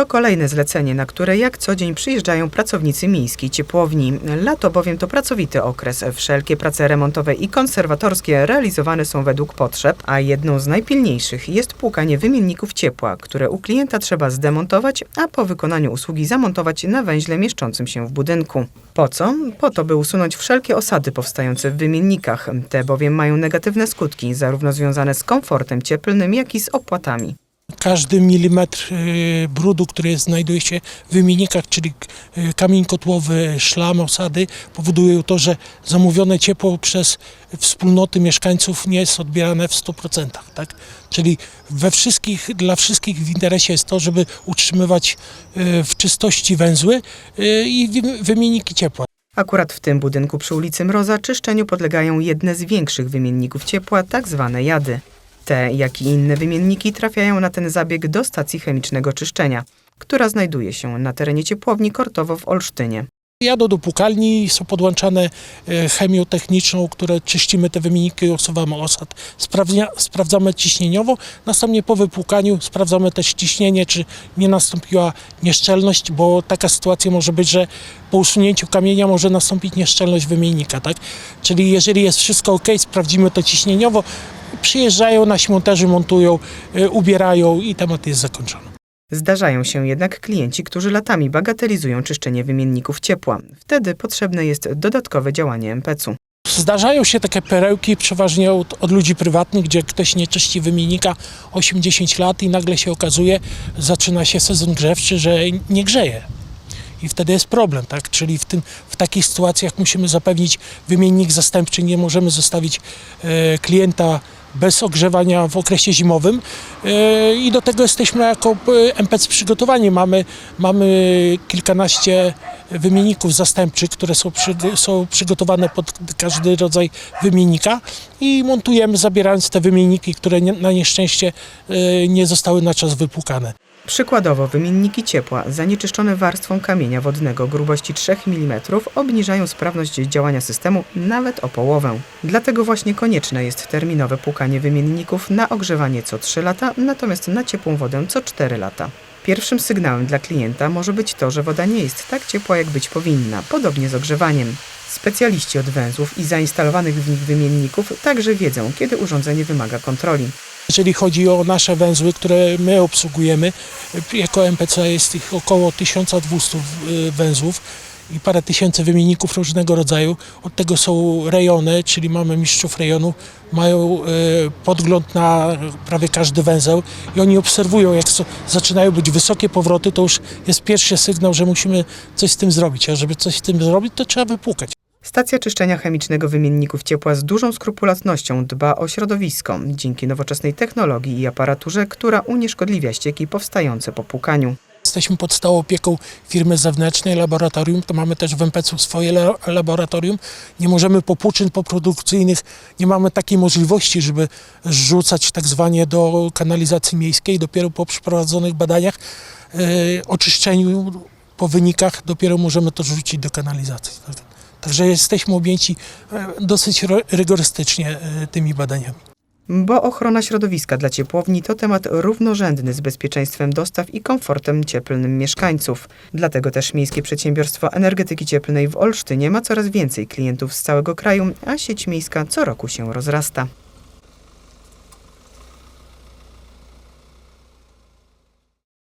To kolejne zlecenie, na które jak co dzień przyjeżdżają pracownicy miejskiej ciepłowni. Lato bowiem to pracowity okres. Wszelkie prace remontowe i konserwatorskie realizowane są według potrzeb, a jedną z najpilniejszych jest płukanie wymienników ciepła, które u klienta trzeba zdemontować, a po wykonaniu usługi zamontować na węźle mieszczącym się w budynku. Po co? Po to, by usunąć wszelkie osady powstające w wymiennikach. Te bowiem mają negatywne skutki, zarówno związane z komfortem cieplnym, jak i z opłatami. Każdy milimetr y, brudu, który znajduje się w wymiennikach, czyli y, kamień kotłowy, szlam, osady, powodują to, że zamówione ciepło przez wspólnoty mieszkańców nie jest odbierane w 100%. Tak? Czyli we wszystkich, dla wszystkich w interesie jest to, żeby utrzymywać y, w czystości węzły i wy- wymienniki ciepła. Akurat w tym budynku przy ulicy Mroza czyszczeniu podlegają jedne z większych wymienników ciepła, tak zwane jady. Te, jak i inne wymienniki trafiają na ten zabieg do stacji chemicznego czyszczenia, która znajduje się na terenie ciepłowni Kortowo w Olsztynie. Jadą do płukalni, są podłączane e, chemią techniczną, które czyścimy te wymienniki, usuwamy osad. Sprawdzia, sprawdzamy ciśnieniowo, następnie po wypłukaniu sprawdzamy też ciśnienie, czy nie nastąpiła nieszczelność, bo taka sytuacja może być, że po usunięciu kamienia może nastąpić nieszczelność wymiennika. Tak? Czyli jeżeli jest wszystko ok, sprawdzimy to ciśnieniowo, przyjeżdżają nasi monterzy, montują, e, ubierają i temat jest zakończony. Zdarzają się jednak klienci, którzy latami bagatelizują czyszczenie wymienników ciepła. Wtedy potrzebne jest dodatkowe działanie MPC-u. Zdarzają się takie perełki przeważnie od, od ludzi prywatnych, gdzie ktoś nie czyści wymiennika 8-10 lat i nagle się okazuje, zaczyna się sezon grzewczy, że nie grzeje. I wtedy jest problem, tak? Czyli w, tym, w takich sytuacjach musimy zapewnić wymiennik zastępczy, nie możemy zostawić e, klienta bez ogrzewania w okresie zimowym e, i do tego jesteśmy jako e, MPC przygotowani. Mamy, mamy kilkanaście wymienników zastępczych, które są, przy, są przygotowane pod każdy rodzaj wymiennika i montujemy zabierając te wymienniki, które na nieszczęście e, nie zostały na czas wypłukane. Przykładowo wymienniki ciepła zanieczyszczone warstwą kamienia wodnego grubości 3 mm obniżają sprawność działania systemu nawet o połowę. Dlatego właśnie konieczne jest terminowe płukanie wymienników na ogrzewanie co 3 lata, natomiast na ciepłą wodę co 4 lata. Pierwszym sygnałem dla klienta może być to, że woda nie jest tak ciepła, jak być powinna, podobnie z ogrzewaniem. Specjaliści od węzłów i zainstalowanych w nich wymienników także wiedzą, kiedy urządzenie wymaga kontroli. Jeżeli chodzi o nasze węzły, które my obsługujemy, jako MPC jest ich około 1200 w- węzłów i parę tysięcy wymienników różnego rodzaju. Od tego są rejony, czyli mamy mistrzów rejonu, mają e, podgląd na prawie każdy węzeł i oni obserwują, jak zaczynają być wysokie powroty, to już jest pierwszy sygnał, że musimy coś z tym zrobić, a żeby coś z tym zrobić, to trzeba wypłukać. Stacja czyszczenia chemicznego wymienników ciepła z dużą skrupulatnością dba o środowisko dzięki nowoczesnej technologii i aparaturze, która unieszkodliwia ścieki powstające po płukaniu. Jesteśmy pod stałą opieką firmy zewnętrznej, laboratorium, to mamy też w MPC swoje la- laboratorium. Nie możemy popłuczyn poprodukcyjnych, nie mamy takiej możliwości, żeby zrzucać tak zwanie do kanalizacji miejskiej. Dopiero po przeprowadzonych badaniach, e, oczyszczeniu po wynikach, dopiero możemy to rzucić do kanalizacji. Tak. Także jesteśmy objęci e, dosyć rygorystycznie e, tymi badaniami. Bo ochrona środowiska dla ciepłowni to temat równorzędny z bezpieczeństwem dostaw i komfortem cieplnym mieszkańców. Dlatego też Miejskie Przedsiębiorstwo Energetyki Cieplnej w Olsztynie ma coraz więcej klientów z całego kraju, a sieć miejska co roku się rozrasta.